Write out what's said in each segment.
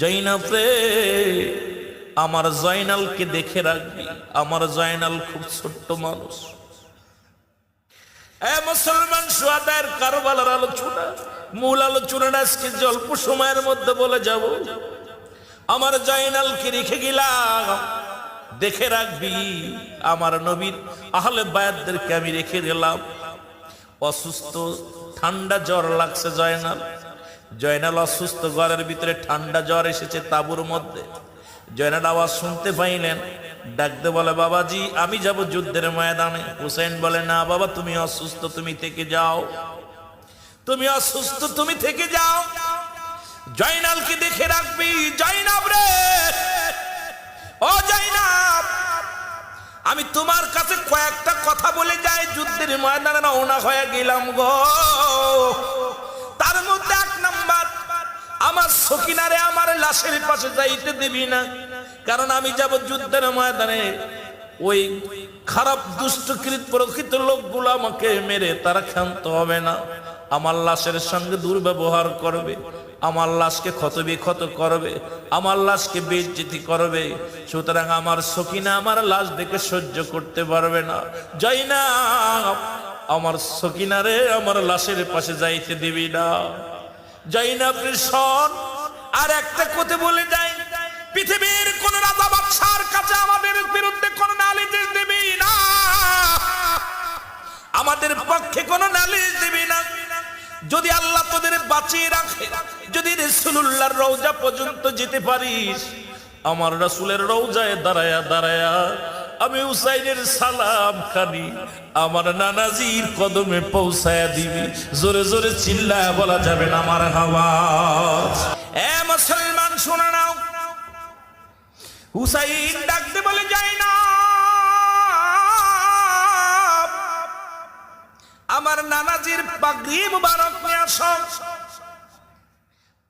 জৈনাব, আমার জয়নালকে দেখে রাখবি। আমার জয়নাল খুব ছোট্ট মানুষ। মুসলমান সুয়াদের কারবালার আলোচনা, মূল আলোচনাটা আজকে যে অল্প সময়ের মধ্যে বলে যাব। আমার জয়নালকে রেখে গেলাম। দেখে রাখবি, আমার নবীর আহলে বায়াতদেরকে আমি রেখে গেলাম। অসুস্থ, ঠান্ডা জ্বর লাগছে জয়নাল। জয়নাল অসুস্থ ঘরের ভিতরে ঠান্ডা জ্বর এসেছে তাবুর মধ্যে। জয়নাল আওয়াজ শুনতে পাইলেন, ডাকতে বলে, বাবাজি, আমি যাব যুদ্ধের ময়দানে। হুসেন বলে, না বাবা, তুমি অসুস্থ, তুমি থেকে যাও। তুমি অসুস্থ, তুমি থেকে যাও। জয়নালকে দেখে রাখবি, জয়নাব রে। ও জয়নাব, আমি তোমার কাছে কয়েকটা কথা বলে যাই, যুদ্ধের ময়দানে রওনা হয়ে গেলাম গো। আমার সকিনারে আমার লাশের পাশে যাইতে দিবি না। কারণ আমি যাব যুদ্ধের ময়দানে। ওই খারাপ, দুষ্টকৃত, প্রকৃত লোকগুলো আমাকে মেরে তারা ক্ষান্ত হবে না। আমার লাশের সঙ্গে দুর্ব্যবহার করবে। আমার লাশকে ক্ষত বিক্ষত করবে। আমার লাশকে বেজ্জিতি করবে। সুতরাং আমার সকিনা আমার লাশ দেখে সহ্য করতে পারবে না। যাই না আমার সকিনারে আমার লাশের পাশে যাইতে দিবি না। যাই না আর একটা কথা বলে যাই, পৃথিবীর কোন রাজা বাদশার কাছে আমাদের বিরুদ্ধে কোন নালিশ দিবি না। আমাদের পক্ষে কোন নালিশ দিবি না। যদি আল্লাহ তোদের বাঁচিয়ে রাখে, যদি রসুল্লাহর রৌজা পর্যন্ত যেতে পারিস, আমার রসুলের রৌজায় দাঁড়ায়া দাঁড়ায়া আমি উসাইনের সালাম খানি। আমার নানাজির কদমে পৌঁছায়া দিবি। জোরে জোরে চিল্লায় বলা যাবে না আমার হাওয়া। এ মুসলমান, শোনা নাও। হুসাইন ডাকতে বলে যায় না। আমার নানাজির পাগড়ি মুবারক নিয়ে আসো।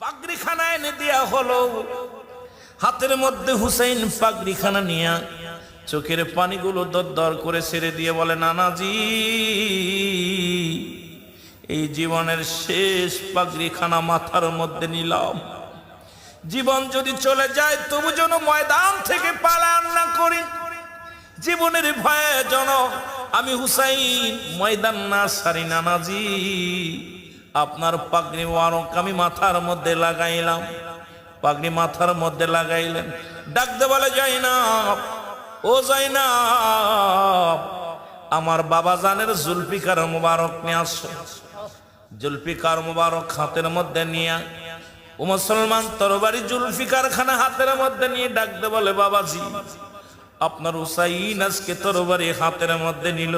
পাগড়ি খানা এনে দেয়া হলো। হাতের মধ্যে হুসাইন পাগড়ি খানা নিয়ে চোখের পানিগুলো দর দর করে ছেড়ে দিয়ে বলে, নানাজি, এই জীবনের শেষ পাগড়ি খানা মাথার মধ্যে নিলাম। জীবন যদি চলে যায়, তবু যেন ময়দান থেকে পালান না করি। জীবনের ভয়ে জন আমি হুসাইন, ময়দান না সারি, নানাজি, আপনার পাগড়ি ওয়ারক আমি মাথার মধ্যে লাগাইলাম। পাগড়ি মাথার মধ্যে লাগাইলেন। ডাকতে বলে যাই না ও যাই না আমার বাবা জানের জুলফিকার মুবারক নিয়ে আসো। জুলফিকার মুবারক হাতের মধ্যে নিয়ে, ও মুসলমান তরবারি জুলফিকার খানা হাতের মধ্যে নিয়ে ডাকতে বলে, বাবাজি আপনার উসাইন আজকে তরবারি হাতের মধ্যে নিল।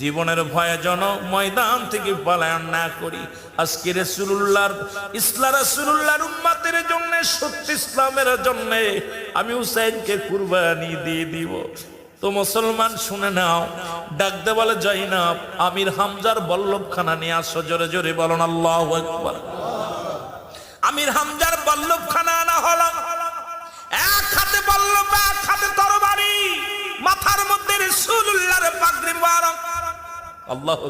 জীবনের ভয়ে জন ময়দান থেকে পালায়ন না করি। আজকে রসুল্লাহর ইসলা রসুল্লাহর উম্মাতের জন্য, সত্য ইসলামের জন্য আমি উসাইনকে কুরবানি দিয়ে দিব। তো মুসলমান শুনে নাও, ডাকতে বলে না আমির হামজার বল্লভ খানা নিয়ে আসো, জোরে জোরে বলুন, আল্লাহ একবার আমির হামজার বল্লভ খানা আনা হলো। এক হাতে বল্লভ, এক হাতে তরবারি। মাথার মধ্যে রসুল্লাহর পাগড়ি মুবারক। আল্লাহ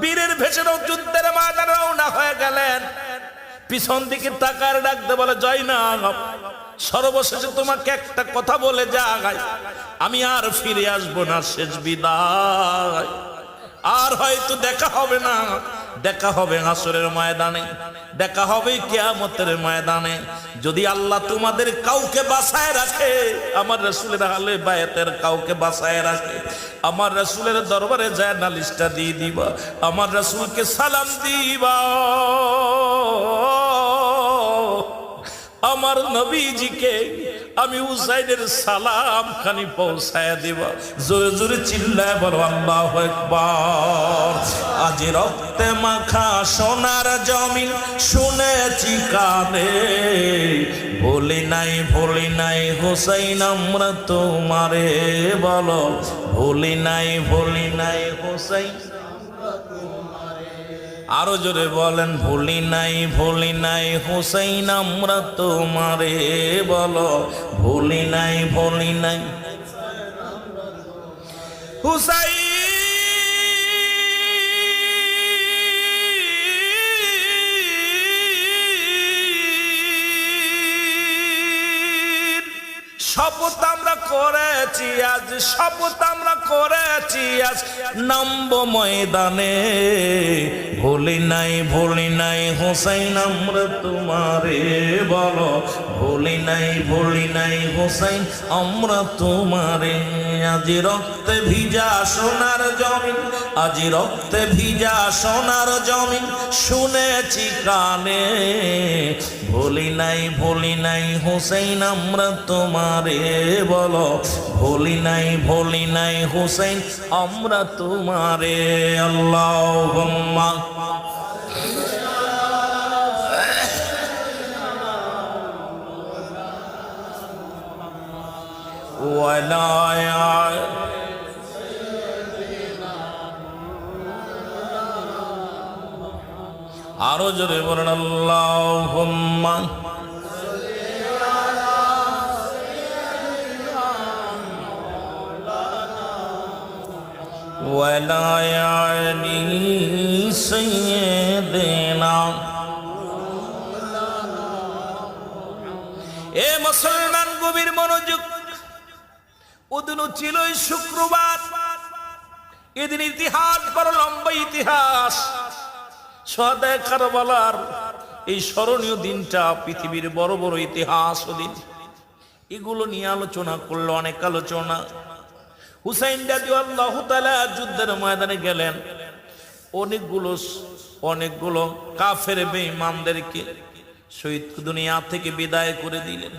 বীরের ভেসের যুদ্ধের ময়দানে রওনা হয়ে গেলেন। পিছন দিকে তাকার ডাকতে বলে জয় না সর্বশেষে তোমাকে একটা কথা বলে যাই। আমি আর ফিরে আসব না শেষ বিদায়। আর হয়তো দেখা হবে না। দেখা হবে হাসরের ময়দানে। দেখা হবে কেয়ামতের ময়দানে। যদি আল্লাহ তোমাদের কাউকে বাসায় রাখে, আমার রসুলের হালে বায়াতের কাউকে বাসায় রাখে, আমার রসুলের দরবারে যায় নালিশটা দিয়ে দিবা, আমার রসুলকে সালাম দিবা। আমার নবীজিকে আমি উসাইনের সালাম খানি পৌঁছায় দেব। জোরে জোরে চিল্লায় বলো, আল্লাহ একবার আজ রক্তে মাখা সোনার জমিন শুনেছি কানে। ভুলি নাই ভুলি নাই হোসাইন, আমরা তোমারে বলো। ভুলি নাই ভুলি নাই হোসাইন। আরও জোরে বলেন, ভুলি নাই ভুলি নাই, হুসাইন, আমরা তোমারে বলো, ভুলি নাই ভুলি নাই। হুসাই করেছি, আজ শপথ আমরা করেছি, আজ নামব ময়দানে। ভুলি নাই ভুলি নাই, হোসাইন আমরা তোমারে বলো। ভুলি নাই ভুলি নাই, হোসাইন আমরা তোমারে আজি রক্তে ভিজা সোনার জমিন, আজি রক্তে ভিজা সোনার জমিন, শুনেছি কানে, ভুলি নাই ভুলি নাই হোসেন আমরা তোমারে বলো, ভুলি নাই ভুলি নাই হোসেন আমরা তোমারে আল্লাহ ولا আরো জোরে বলেন আল্লাহ ولا يعني سيدنا এ মুসলমান গভীর মনোযোগ ওদিনও ছিল শুক্রবার। এদিন ইতিহাস বড় লম্বা ইতিহাস। সদায় কারবালার এই স্মরণীয় দিনটা পৃথিবীর বড় বড় ইতিহাস দিন এগুলো নিয়ে আলোচনা করল অনেক আলোচনা। হুসাইন দাদি আল্লাহ যুদ্ধের ময়দানে গেলেন। অনেকগুলো অনেকগুলো কাফের বেঈমানদেরকে শহীদ দুনিয়া থেকে বিদায় করে দিলেন।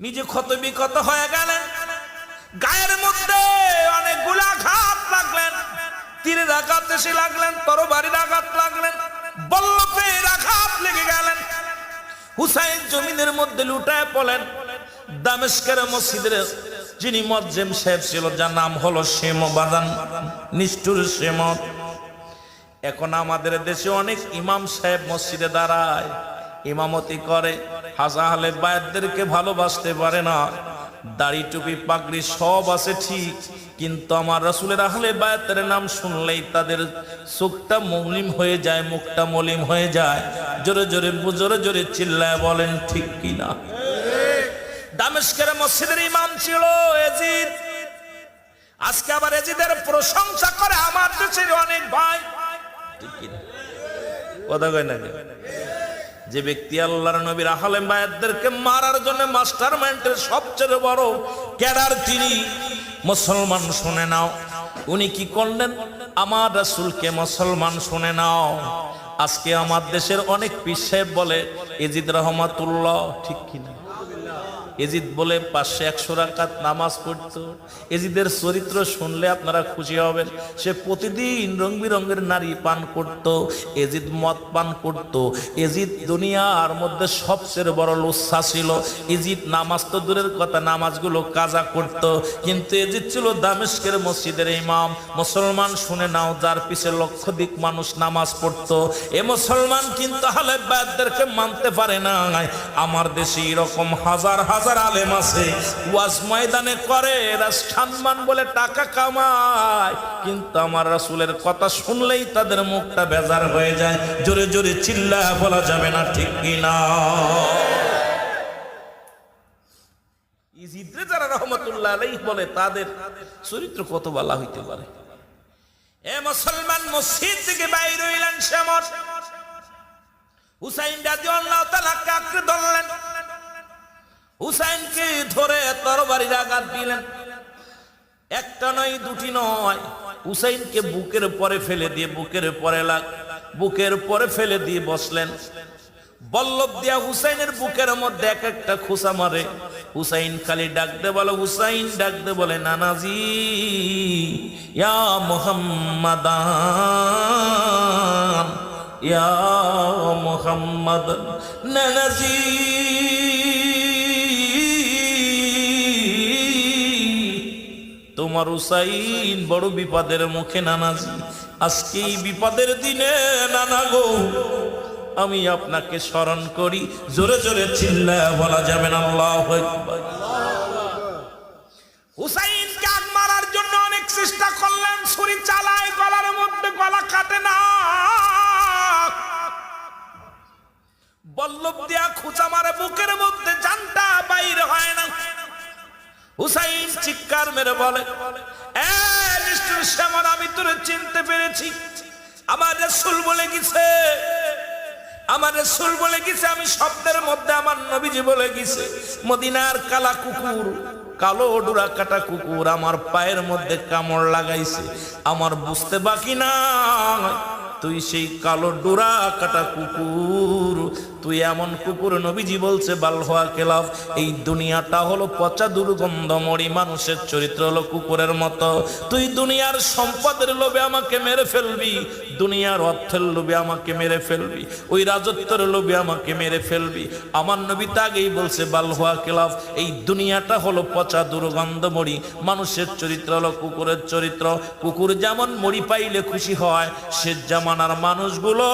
নিজে ক্ষত বিক্ষত হয়ে গেলেন। গায়ের মধ্যে অনেকগুলো আঘাত লাগলেন। তীরের আঘাত এসে লাগলেন তরবারির আঘাত লাগলেন, বল্লভের আঘাত লেগে গেলেন। হুসাইন জমিনের মধ্যে লুটায় পড়লেন। দামেস্কের মসজিদের যিনি মজ্জেম সাহেব ছিল, যার নাম হলো শেম বাজান, নিষ্ঠুর শেমত এখন আমাদের দেশে অনেক ইমাম সাহেব মসজিদে দাঁড়ায়, ইমামতি করে। হাজা হলে বায়তদেরকে ভালোবাসতে পারে না। দাড়ি টুপি পাগড়ি সব আছে ঠিক, কিন্তু আমার রাসুলের আহলে বায়াতের নাম শুনলেই তাদের চোখটা মলিম হয়ে যায়, মুখটা মলিম হয়ে যায়। জোরে জোরে জোরে জোরে চিল্লায় বলেন, ঠিক কিনা? ছিল আজকে আবার প্রশংসা করে আমার অনেক ভাই। ঠিক কথা কয় না? যে ব্যক্তি আল্লাহর নবীর আহলেম বায়াতদেরকে মারার জন্য মাস্টার মাইন্ডের সবচেয়ে বড় ক্যাডার তিনি। মুসলমান শুনে নাও, উনি কি করলেন? আমার রাসুলকে মুসলমান শুনে নাও। আজকে আমার দেশের অনেক পীর সাহেব বলে, এজিদ রহমাতুল্লাহ, ঠিক কিনা? এজিদ বলে পাঁচশো একশো রাকাত নামাজ পড়তো। এজিদের চরিত্র শুনলে আপনারা খুশি হবেন। সে প্রতিদিন রং বিরঙ্গের নারী পান করত, এজিদ মদ পান করত। এজিদ দুনিয়ার মধ্যে সবচেয়ে বড় লুচ্ছা ছিল। এজিদ নামাজ তো দূরের কথা, নামাজগুলো কাজা করত। কিন্তু এজিদ ছিল দামেস্কের মসজিদের ইমাম। মুসলমান শুনে নাও, যার পিছে লক্ষ দিক মানুষ নামাজ পড়তো। এ মুসলমান কিন্তু হালে বাদদেরকে মানতে পারে না আমার দেশে এরকম হাজার হাজার আলেম আছে, ওয়াজ ময়দানে করে এরা সম্মান বলে টাকা কামায়। কিন্তু আমার রাসূলের কথা শুনলেই তাদের মুখটা বেজার হয়ে যায়। জোরে জোরে চিল্লা বলা যাবে না ঠিক কিনা। ইজিদরে চরিত্র কত হইতে পারে। এ মুসলমান থেকে হুসাইন তাআলা কাকরে ধরলেন। হুসাইনকে ধরে তরবারির আঘাত দিলেন। একটা নয়, দুটি নয়। হুসাইনকে বুকের পরে ফেলে দিয়ে, বুকের পরে লাগ, বুকের পরে ফেলে দিয়ে বসলেন। বল্লভ দিয়া হুসাইনের বুকের মধ্যে এক একটা খুসা মারে। হুসাইন খালি ডাকতে বলে, হুসাইন ডাকতে বলে, নানাজি, ইয়া মোহাম্মদান, ইয়া মোহাম্মদ নানাজি। তোমার হুসাইন, বড় বিপদের মুখে নানাজি। আজকে এই বিপদের দিনে, নানা গো, আমি আপনাকে স্মরণ করি। জোরে জোরে চিল্লা বলা যাবে না, আল্লাহ হুসাইন কাক মারার জন্য অনেক চেষ্টা করলেন, ছুরি চালায়, গলার মধ্যে গলা কাটে না। বল্লভ দিয়া খুচা মারে, বুকের মধ্যে জানটা বাইর হয় না। হুসাইন চিৎকার মেরে বলে, "এ, নিষ্ঠুর শ্যামল, আমি তোরে চিনতে পেরেছি। আমার রসুল বলে গেছে, আমার রসুল বলে গেছে, আমি শব্দের মধ্যে আমার নবীজি বলে গেছে, মদিনার কালা কুকুর, কালো ডুরা কাটা কুকুর আমার পায়ের মধ্যে কামড় লাগাইছে, আমার বুঝতে বাকি না তুই সেই কালো ডোরা কাটা কুকুর তুই এমন কুকুর নবীজি বলছে, বালহোয়া কেলাফ এই দুনিয়াটা হলো পচা দুর্গন্ধমরি মানুষের চরিত্র হলো কুকুরের মতো। তুই দুনিয়ার সম্পদের লোভে আমাকে মেরে ফেলবি, দুনিয়ার অর্থের লোভে আমাকে মেরে ফেলবি, ওই রাজত্বের লোভে আমাকে মেরে ফেলবি। আমার নবী তো আগেই বলছে, বালহোয়া কেলাফ এই দুনিয়াটা হলো পচা দুর্গন্ধমরি মানুষের চরিত্র হলো কুকুরের চরিত্র। কুকুর যেমন মরি পাইলে খুশি হয়, সে জামানার মানুষগুলো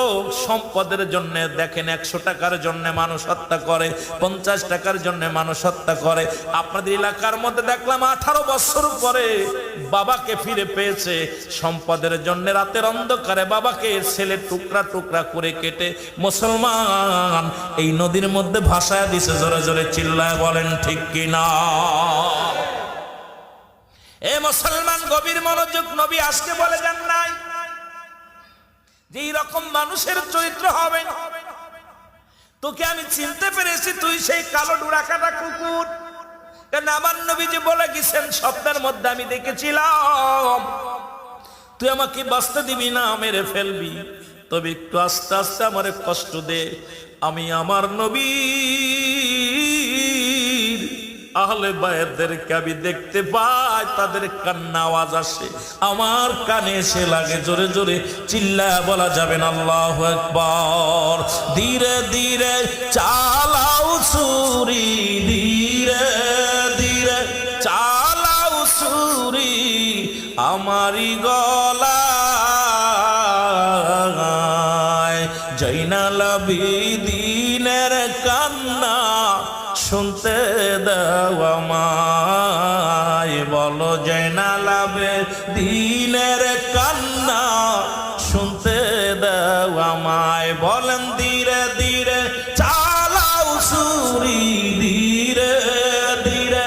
সম্পদের জন্য দেখেন একশো টাকার জন্য মানুষ হত্যা করে, পঞ্চাশ টাকার জন্য মানুষ হত্যা করে। আপনাদের এলাকার মধ্যে দেখলাম আঠারো বছর পরে বাবাকে ফিরে পেয়েছে। সম্পদের জন্য রাতের অন্ধকারে বাবাকে ছেলে টুকরা টুকরা করে কেটে মুসলমান, এই নদীর মধ্যে ভাসায় দিছে, জোরে জোরে চিল্লায় বলেন, ঠিক কিনা? এ মুসলমান গভীর মনোযোগ নবী আজকে বলে যান নাই? যে রকম মানুষের চরিত্র হবে তোকে আমি চিনতে পেরেছি, তুই সেই কালো ডুরাকাটা কুকুর। কারণ আমার নবীজি বলে গেছেন, স্বপ্নের মধ্যে আমি দেখেছিলাম। তুই আমাকে বাঁচতে দিবি না, মেরে ফেলবি। তবে একটু আস্তে আস্তে আমার কষ্ট দে, আমি আমার নবী। আহলে বায়েরদেরকে আমি দেখতে পাই তাদের কান্না আওয়াজ আসে। আমার কানে এসে লাগে জোরে জোরে চিল্লা বলা যাবে না, আল্লাহ একবার ধীরে ধীরে চালাও সুরি, ধীরে ধীরে চালাও সুরি, আমারি গলা জৈনাল আমায়, বলো জৈনাল দিনের কান্না। শুনতে দাও আমায়, বলেন ধীরে ধীরে, চালাও সুরি ধীরে ধীরে।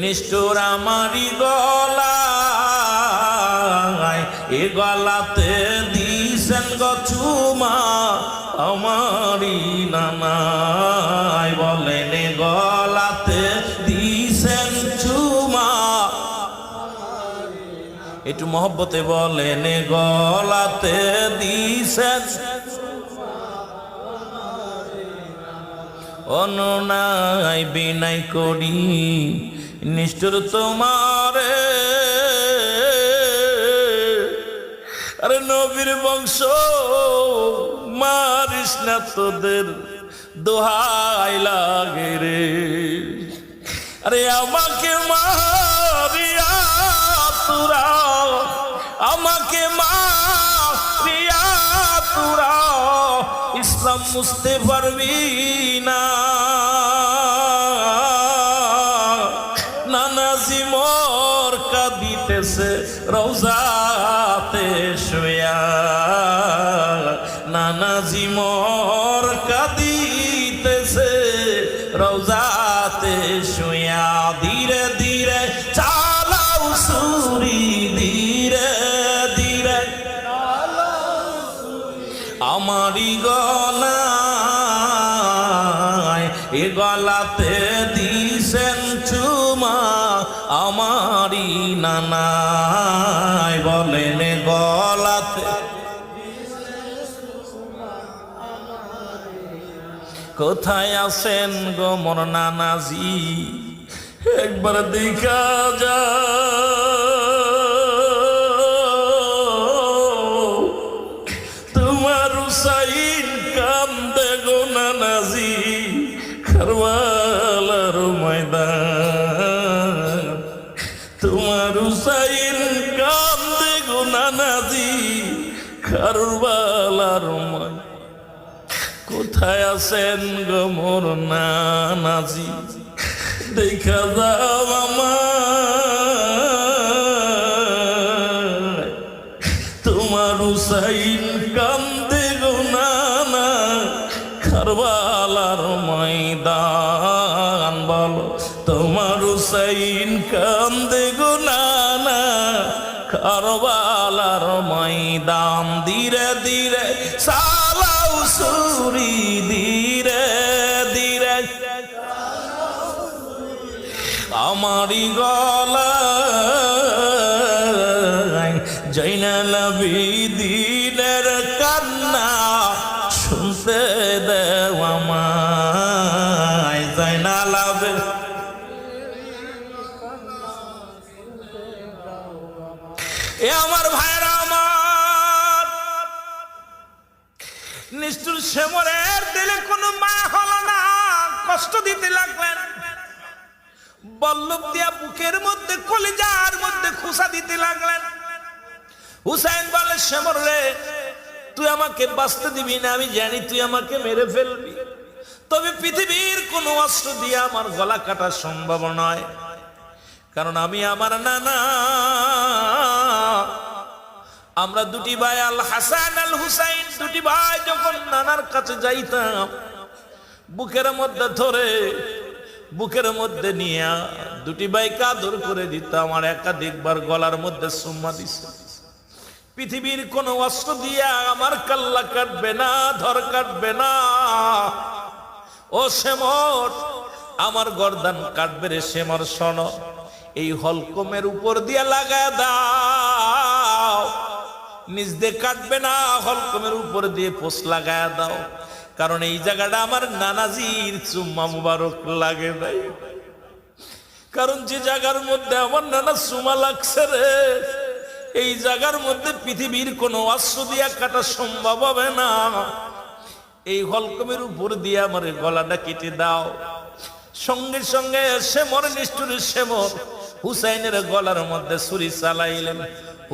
নিষ্ঠুর আমারি গলায়, এ গলাতে দিছেন গছুমা আমারি নানাই বলেন গলাতে দিছেন চুমা। একটু মহব্বতে বলেন গলাতে দিছেন অনুনাই বিনাই করি, নিষ্ঠুর তোমারে। আরে নবীর বংশ মারিস না তোদের দোহাই লাগে রে। আরে আমাকে মারিয়া তুরা, আমাকে মারিয়া তুরা। ইসলাম বুঝতে পারবি না। আমারি গলায় এ গলাতে দিছেন চুমা আমারি নানায়। বলেন গলাতে কোথায় আছেন গো মোর নানাজি? একবার দেখা যা খারওয়ালার ময়দান কোথায় আছেন গো মোর নানাজি? দেখা যাও আমার তোমার হুসাইন কান্দে গো খারবা কারবালার ময়দান বলো, তোমার হুসাইন কান্দে গো নানা কারবালার ময়দান ধীরে ধীরে সালাউ সুরি ধীরে ধীরে। আমারি গলা কষ্ট দিতে লাগলেন। বল্লভ দিয়া বুকের মধ্যে কলিজার মধ্যে খুসা দিতে লাগলেন। হুসাইন বলে সেমর রে, তুই আমাকে বাঁচতে দিবি না, আমি জানি তুই আমাকে মেরে ফেলবি। তবে পৃথিবীর কোনো অস্ত্র দিয়ে আমার গলা কাটা সম্ভব নয়। কারণ আমি আমার নানা, আমরা দুটি ভাই, আল হাসান, আল হুসাইন, দুটি ভাই, যখন নানার কাছে যাইতাম বুকের মধ্যে ধরে, বুকের মধ্যে নিয়ে দুটি ভাই কাদর করে দিতাম আর একাধিকবার গলার মধ্যে সুম্মা দিছে। পৃথিবীর কোন অস্ত্র দিয়া আমার কাল্লা কাটবে না, ধর কাটবে না। ও সেমর আমার গর্দান কাটবে রে সেমর শোন এই হলকমের উপর দিয়া লাগায় দাও। নিজ দিয়ে কাটবে না, হলকমের উপর দিয়ে পোষ লাগায় দাও। কারণ এই জায়গাটা আমার নানাজির চুম্মা মুবারক লাগে নাই। কারণ যে জায়গার মধ্যে আমার নানা সুমা লাগছে রে, এই জায়গার মধ্যে পৃথিবীর কোনো অস্ত্র দিয়া কাটা সম্ভব হবে না। এই হলকমের উপর দিয়ে আমার গলাটা কেটে দাও। সঙ্গে সঙ্গে সেমর নিষ্ঠুর সেমর হুসাইনের গলার মধ্যে ছুরি চালাইলেন।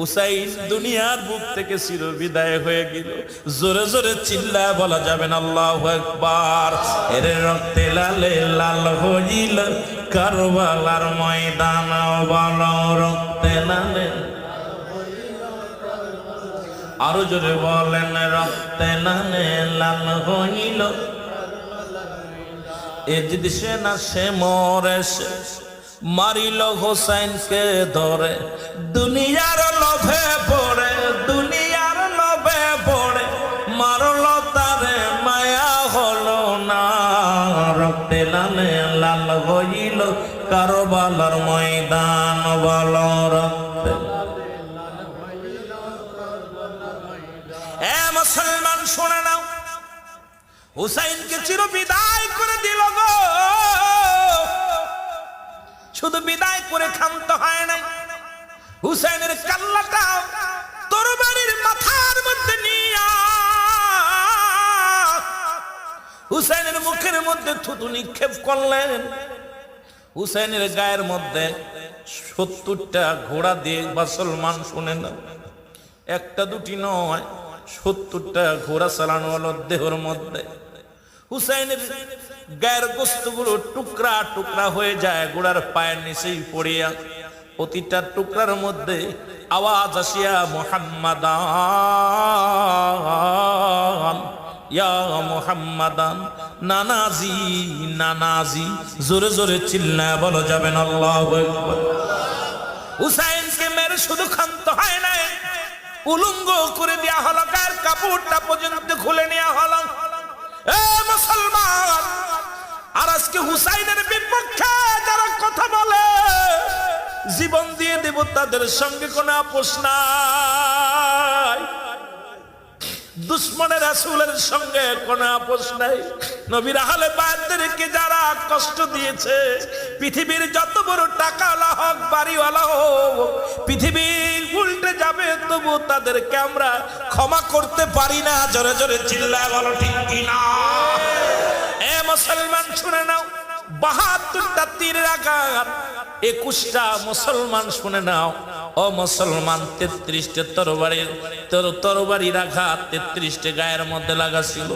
হুসাইন দুনিয়ার বুক থেকে চির বিদায় হয়ে গেল। জোরে জোরে চিল্লায় বলা যাবে না, আল্লাহ একবার এর রক্তে লালে লাল হইল, কারবালার ময়দান বল, রক্তে লালে আরও জোরে বলেন রক্তে লালে লাল হইল। এ যদি সে না, সে মরে, সে মারিল হোসাইনকে ধরে। দুনিয়ার লোভে পড়ে, দুনিয়ার লোভে পড়ে, মারল মায়া হলো না। ময়দান, বল এ মুসলমান, শুনে নাও। হুসাইনকে চির বিদায় করে দিল গো। শুধু বিদায় করে ক্ষান্ত হয় নাই। হুসাইনের কাল্লাটা তরবারির মাথার মধ্যে নিয়া হুসাইনের মুখের মধ্যে থুতু নিক্ষেপ করলেন। হুসাইনের গায়ের মধ্যে সত্তরটা ঘোড়া দিয়ে মুসলমান শুনে না। একটা দুটি নয়, সত্তরটা ঘোড়া চালানো দেহর মধ্যে। হুসাইনের গায়ের গোস্তগুলো টুকরা টুকরা হয়ে যায় গোড়ার পায়ের নিচেই পড়িয়া প্রতিটা টুকরার মধ্যে আওয়াজ আসিয়া মোহাম্মদান ইয়া মোহাম্মদান নানাজি নানাজি। জোরে জোরে চিল্লা বলো, যাবেন আল্লাহ হুসাইনকে মেরে শুধু ক্ষান্ত হয় নাই। উলঙ্গ করে দেওয়া হলো গায়ের কাপড়টা পর্যন্ত খুলে নেওয়া হলো? এ মুসলমান, আর আজকে হুসাইনের বিপক্ষে যারা কথা বলে জীবন দিয়ে দেব তাদের সঙ্গে কোনো আপোষ নাই। দুশ্মনের রাসূলের সঙ্গে কোনো আপোষ নাই। নবীর আহলে বায়াতদেরকে যারা কষ্ট দিয়েছে, পৃথিবীর যত বড় টাকাওয়ালা হোক, বাড়িওয়ালা হোক পৃথিবী উল্টে যাবে তবু তাদেরকে আমরা ক্ষমা করতে পারি না। জোরে জোরে চিল্লা বলো ঠিক কিনা? এ মুসলমান শুনে নাও। বাহাত্তরটা তীরের আঘাত। একুশটা মুসলমান শুনে নাও। ও মুসলমান, তেত্রিশটে তরবারির তোর তরবারির আঘাত তেত্রিশটে গায়ের মধ্যে লাগা ছিল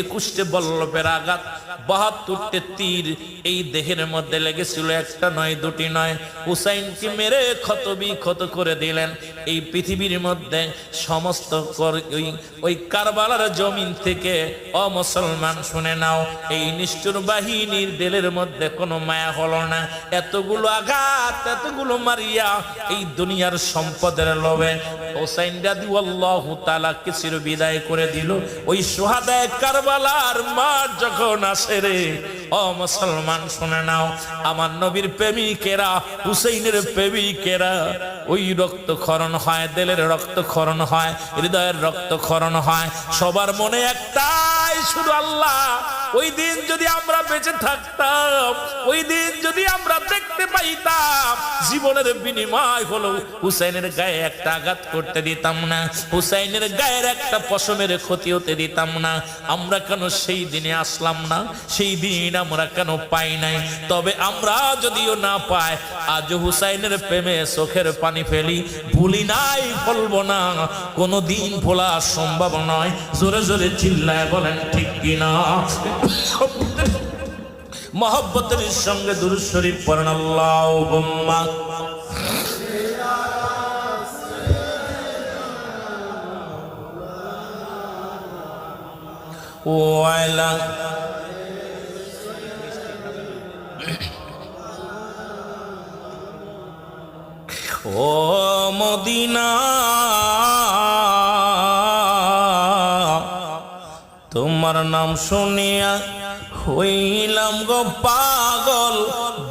একুশটে বল্লভের আঘাত, বাহাত্তরটে তীর এই দেহের মধ্যে লেগেছিল। একটা নয়, দুটি নয়। হুসাইনকে মেরে ক্ষত বিক্ষত করে দিলেন। এই পৃথিবীর মধ্যে সমস্ত ওই ওই কারবালার জমিন থেকে অমুসলমান শুনে নাও, এই নিষ্ঠুর বাহিনীর দিলের মধ্যে কোনো মায়া হলো না। এতগুলো আঘাত, এতগুলো মারিয়া এই দুনিয়ার সম্পদের লোভে হোসাইন রাদি আল্লাহ তালা কিসির বিদায় করে দিল? ওই সোহাদায় কারবালার মাঠ যখন আসে রে, ও মুসলমান শুনে নাও, আমার নবীর প্রেমিকেরা, হুসেইনের প্রেমিকেরা, ওই রক্তক্ষরণ হয়, দিলের রক্তক্ষরণ হয়, হৃদয়ের রক্তক্ষরণ হয়, সবার মনে একটাই শুধু আল্লাহ। ওই দিন যদি আমরা বেঁচে থাকতাম, ওই দিন যদি আমরা দেখতে পাইতাম, জীবনের বিনিময় হলো হুসাইনের গায়ে একটা আঘাত করতে দিতাম না, হুসাইনের গায়ের একটা পশমের ক্ষতি হতে দিতাম না। আমরা কেন সেই দিনে আসলাম না? সেই দিন আমরা কেন পাই নাই? তবে আমরা যদিও না পাই, আজ হুসাইনের প্রেমে চোখের পানি ফেলি। ভুলি নাই, বলব না কোনো দিন ভোলা সম্ভব নয়। জোরে জোরে চিল্লায় বলেন ঠিক কিনা? মহব্বতের সঙ্গে দুরু শরীফ ও মদিনা। তোমার নাম শুনিয়া হইলাম গো পাগল,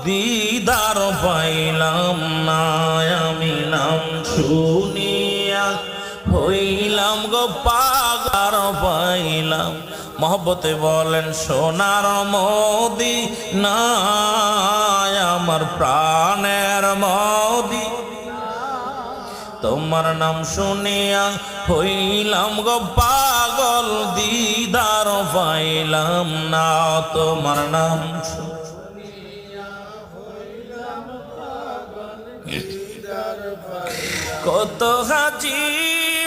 দিদার পাইলাম না, আমি নাম শুনিয়া হইলাম গো পাগার পাইলাম। মহব্বতে বলেন, সোনার মোদি না আমার প্রাণের মোদি। তোমার নাম শুনিয়া হইলাম গো পাগল দিদার, পাইলাম না তোমার নাম কত হাজি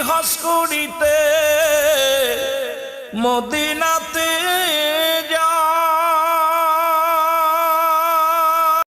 হস করিতে মদিনা